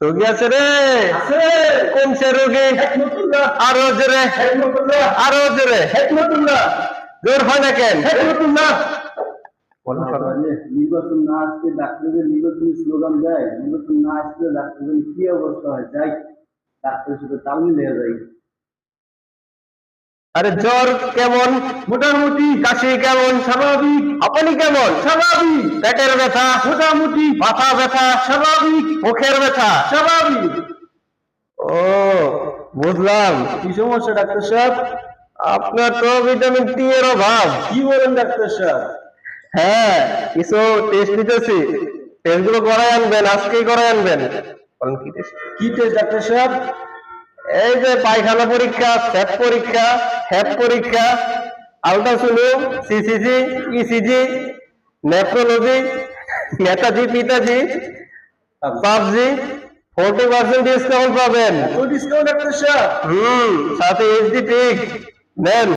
রোগী আছে রে? কোন সে রোগী। আরও জোরে আরও জোরে জোর হয় না কেন? নির্বাচন না আসতে ডাক্তারদের নির্বাচনী স্লোগান দেয়। নির্বাচন না আসলে ডাক্তারদের কি অবস্থা হয়? যাই ডাক্তারের সাথে তাল মিলে যায় আরে জ্বর কেমন? মোটামুটি কাশি কেমন? স্বাভাবিক। আপনি কেমন? স্বাভাবিক। পেটের ব্যথা? মোটামুটি। মাথা ব্যথা? স্বাভাবিক। মুখের ব্যথা? স্বাভাবিক। ও বুঝলাম। কি সমস্যা ডাক্তার সাহেব? আপনার তো ভিটামিন টি এর অভাব। কি বলেন ডাক্তার সাহেব? হ্যাঁ কিছু টেস্ট দিতেছি। টেস্টগুলো করাই আনবেন আজকেই করাই আনবেন। বলেন কি টেস্ট কি টেস্ট ডাক্তার সাহেব? এই যে পায়খানা পরীক্ষা স্যাপ পরীক্ষা হ্যাপ পরীক্ষা ultrasono CCG ECG nephrology Netaji পিতাজি PUBG forty percent discount পাবেন। ডিসকাউন্ট হুম সাথে এইচডি পিক নেন